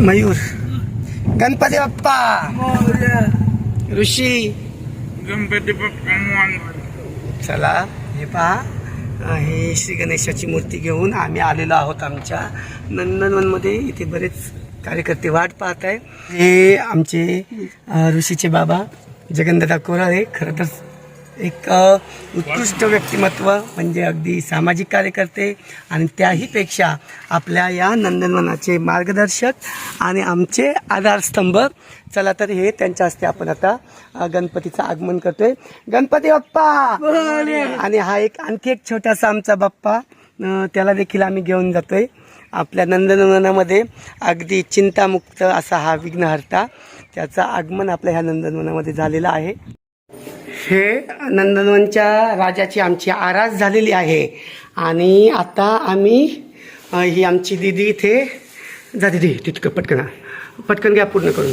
मयूर. गणपती बाप्पा. ऋषी. गणपती बाप्पा चला हे पहा. हे श्री गणेशाची मूर्ती घेऊन आम्ही आलेलो आहोत आमच्या नंदनवनमध्ये. इथे बरेच कार्यकर्ते वाट पाहत आहे हे आमचे ऋषीचे बाबा. जगनदादा कोराळे खरं तर एक उत्कृष्ट व्यक्तिमत्व म्हणजे अगदी सामाजिक कार्यकर्ते आणि त्याहीपेक्षा आपल्या या नंदनवनाचे मार्गदर्शक आणि आमचे आधारस्तंभ. चला तर हे त्यांच्या हस्ते आपण आता गणपतीचं आगमन करतोय. गणपती बाप्पा! आणि हा एक आणखी एक छोटासा आमचा बाप्पा त्याला देखील आम्ही घेऊन जातोय. आपल्या नंदनवनामध्ये अगदी चिंतामुक्त असा हा विघ्नहर्ता त्याचं आगमन आपल्या ह्या नंदनवनामध्ये झालेलं आहे. हे नंदनवनच्या राजाची आमची आरास झालेली आहे. आणि आता आम्ही ही आमची दिदी इथे जा दिदी तितकं पटकन पटकन घ्या पूर्ण करून.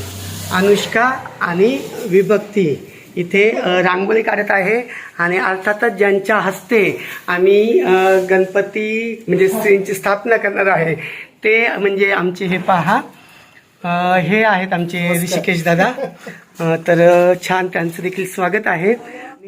अनुष्का आणि विभक्ती इथे रांगोळी काढत आहे. आणि अर्थातच ज्यांच्या हस्ते आम्ही गणपती म्हणजे स्त्रींची स्थापना करणार आहे ते म्हणजे आमचे हे पहा अ, हे आहेत आमचे ऋषिकेश दादा. अ, तर छान त्यांचं देखील स्वागत आहे.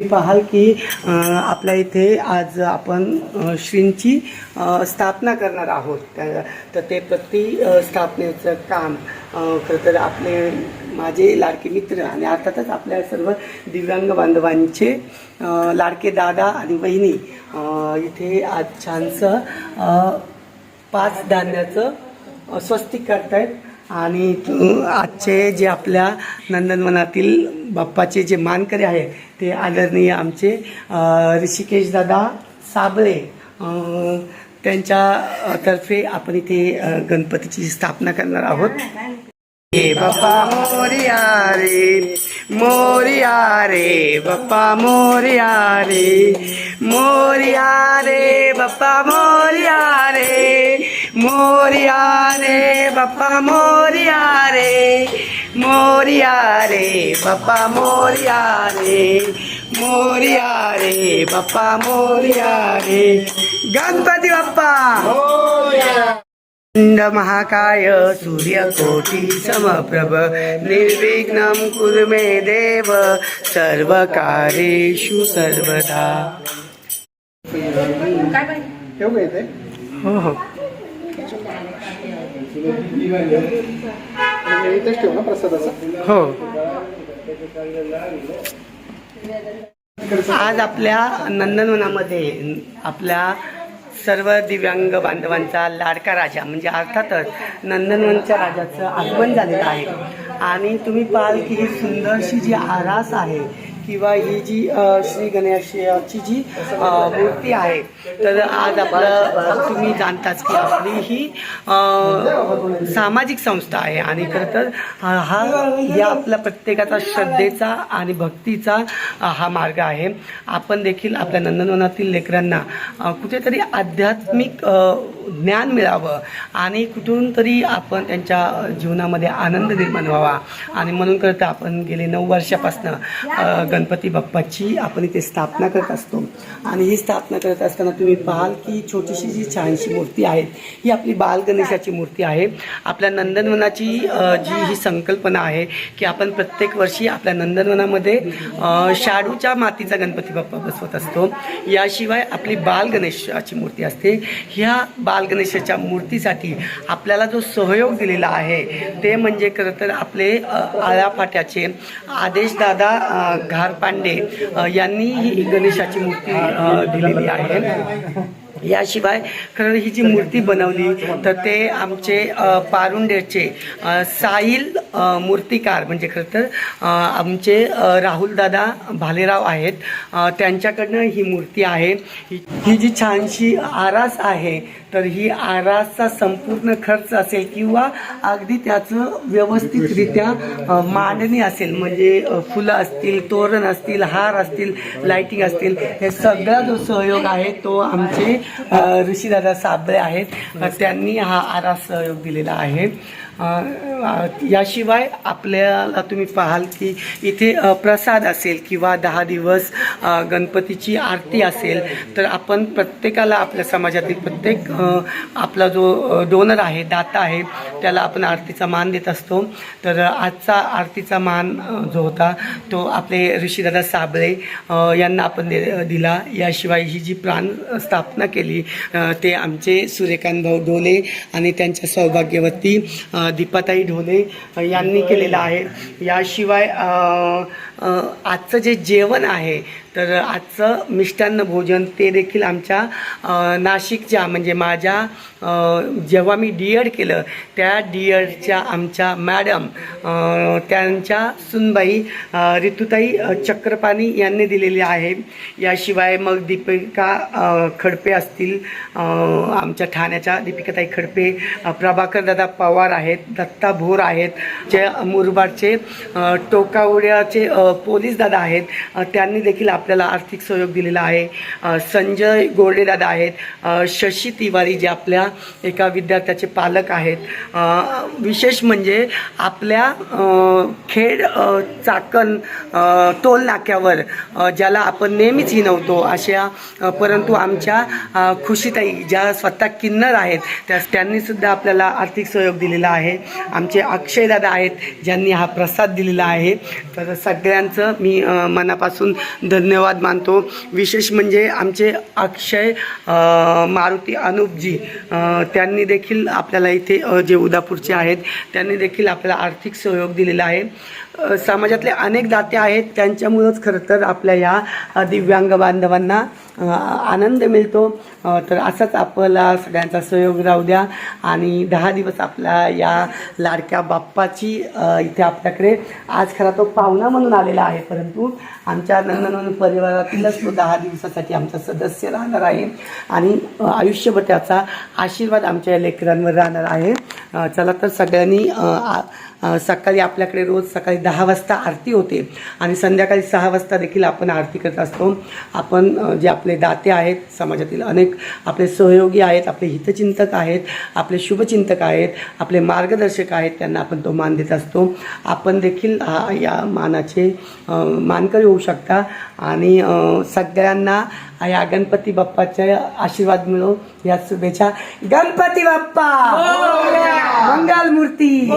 मी पाहाल की अ, आपल्या इथे आज आपण अ, श्रींची अ, स्थापना करणार आहोत. त्या- तर ते प्रति अ, स्थापनेचं काम अ, खरं तर आपले माझे लाडके मित्र आणि अर्थातच आपल्या सर्व दिव्यांग बांधवांचे अ, लाडके दादा आणि वहिनी अ, इथे आज छानसं अ, पाच धान्याचं अ, स्वस्तिक करतायत. आणि आजचे जे आपल्या नंदनवनातील बाप्पाचे जे मानकरी आहे ते आदरणीय आमचे ऋषिकेशदादा ऋषिकेश दादा साबळे त्यांच्यातर्फे त्यांच्या तर्फे आपण इथे गणपतीची स्थापना करणार आहोत. हे बाप्पा मोरिया रे मोरिया रे बाप्पा मोरिया रे मोरिया रे बाप्पा मोरिया रे. मोरिया रे बाप्पा मोरिया रे मोरिया रे बाप्पा मोरिया रे मोरिया रे बाप्पा मोरिया रे गणपती बाप्पा. महाकाय सूर्यकोटी समप्रभ निर्विघ्नं कुरु मे देव सर्वकारेषु सर्वदा. हो हो. इथेच ठेवू ना प्रसादाचा हो. आज आपल्या नंदनवनामध्ये आपल्या सर्व दिव्यांग बांधवांचा लाडका राजा म्हणजे अर्थातच नंदनवनच्या राजाचं आगमन झालेलं आहे. आणि तुम्ही पाहाल की ही सुंदरशी जी आरास आहे किंवा ही जी श्री गणेशाची जी मूर्ती आहे तर आज आपलं तुम्ही जाणताच की आपली ही सामाजिक संस्था आहे. आणि खरं तर हा या आपल्या प्रत्येकाचा श्रद्धेचा आणि भक्तीचा हा मार्ग आहे. आपण देखील आपल्या नंदनवनातील लेकरांना कुठेतरी आध्यात्मिक ज्ञान मिळावं आणि कुठून तरी आपण त्यांच्या जीवनामध्ये आनंद निर्माण व्हावा. आणि म्हणून करता आपण गेले नऊ वर्षापासनं गणपती बाप्पाची आपण इथे स्थापना करत असतो. आणि ही स्थापना करत असताना तुम्ही पाहाल की छोटीशी जी छानशी मूर्ती आहे ही आपली बाल गणेशाची मूर्ती आहे. आपल्या नंदनवनाची जी ही संकल्पना आहे की आपण प्रत्येक वर्षी आपल्या नंदनवनामध्ये शाडूच्या मातीचा गणपती बाप्पा बसवत असतो. याशिवाय आपली बाल गणेशाची मूर्ती असते. ह्या बाल गणेशाच्या मूर्तीसाठी आपल्याला जो सहयोग दिलेला आहे ते म्हणजे खरं तर आपले आळाफाट्याचे आदेशदादा घारपांडे यांनी ही गणेशाची मूर्ती दिलेली आहे. याशिवाय खरं ही जी मूर्ती बनवली तर ते आमचे पारुंडेचे साईल मूर्तिकार म्हणजे खरं तर आमचे राहुलदादा भालेराव आहेत. त्यांच्याकडनं ही मूर्ती आहे. ही जी छानशी आरास आहे तर ही आरासचा संपूर्ण खर्च असेल किंवा अगदी त्याचं व्यवस्थितरित्या मांडणी असेल म्हणजे फुलं असतील तोरण असतील हार असतील लाइटिंग असतील हे सगळा जो सहयोग आहे तो आमचे ऋषीदादा साबळे आहेत. त्यांनी हा आरास सहयोग दिलेला आहे. याशिवाय आपल्याला तुम्ही पाहाल की इथे प्रसाद असेल किंवा दहा दिवस गणपतीची आरती असेल तर आपण प्रत्येकाला आपल्या समाजातील प्रत्येक आपला जो डोनर आहे दाता आहे त्याला आपण आरतीचा मान देत असतो. तर आजचा आरतीचा मान जो होता तो आपले ऋषीदादा साबळे यांना आपण दे दिला. याशिवाय ही जी प्राण स्थापना केली ते आमचे सूर्यकांत भाऊ डोले आणि त्यांच्या सौभाग्यवती दीपाताई ढोले यांनी केलेलं आहे. याशिवाय आजचं जे जेवण आहे तर आजचं मिष्टान्न भोजन ते देखील आमच्या नाशिकच्या म्हणजे माझ्या जेव्हा मी डी एड केलं त्या डी एडच्या आमच्या मॅडम त्यांच्या सुनबाई ऋतुताई चक्रपाणी यांनी दिलेली आहे. याशिवाय मग दीपिका खडपे असतील आमच्या ठाण्याच्या दीपिकाताई खडपे प्रभाकर दादा पवार आहेत दत्ता भोर आहेत जे मुरबाडचे टोकावड्याचे पोलीस दादा आहेत त्यांनी देखील आपल्याला आर्थिक सहयोग दिलेला आहे. संजय गोरडेदादा आहेत. शशी तिवारी जे आपल्या एका विद्यार्थ्याचे पालक आहेत. विशेष म्हणजे आपल्या खेड चाकण टोल नाक्यावर ज्याला आपण नेहमीच हिनवतो अशा परंतु आमच्या खुशीताई ज्या स्वतः किन्नर आहेत त्या त्यांनीसुद्धा आपल्याला आर्थिक सहयोग दिलेला आहे. आमचे अक्षयदादा आहेत ज्यांनी हा प्रसाद दिलेला आहे. तर सगळ्यांचं मी मनापासून धन्य धन्यवाद मानतो. विशेष म्हणजे आमचे अक्षय मारुती अनुपजी त्यांनी देखील आपल्याला इथे जे उदापूरचे आहेत त्यांनी देखील आपल्याला आर्थिक सहयोग दिलेला आहे. समाजातले अनेक दाते आहेत. त्यांच्यामुळंच खरं तर आपल्या या दिव्यांग बांधवांना आनंद मिळतो. तर असाच आपला सगळ्यांचा सहयोग राहू द्या. आणि दहा दिवस आपल्या या लाडक्या बाप्पाची इथे आपल्याकडे आज खरा तो पाहुणा म्हणून आलेला आहे. परंतु आमच्या नंदनवन परिवारातीलच तो दहा दिवसासाठी आमचा सदस्य राहणार आहे. आणि आयुष्यभर त्याचा आशीर्वाद आमच्या लेकरांवर राहणार आहे. चला तर सगळ्यांनी आ- सकाळी आपल्याकडे रोज सकाळी दहा वाजता आरती होते. आणि संध्याकाळी सहा वाजता देखील आपण आरती करत असतो. आपण जे आपले दाते आहेत समाजातील अनेक आपले सहयोगी आहेत आपले हितचिंतक आहेत आपले शुभचिंतक आहेत आपले मार्गदर्शक आहेत त्यांना आपण तो मान देत असतो. आपण देखील हा या मानाचे मानकरी होऊ शकता. आणि सगळ्यांना या गणपती बाप्पाच्या आशीर्वाद मिळो या शुभेच्छा. गणपती बाप्पा! मंगल मूर्ती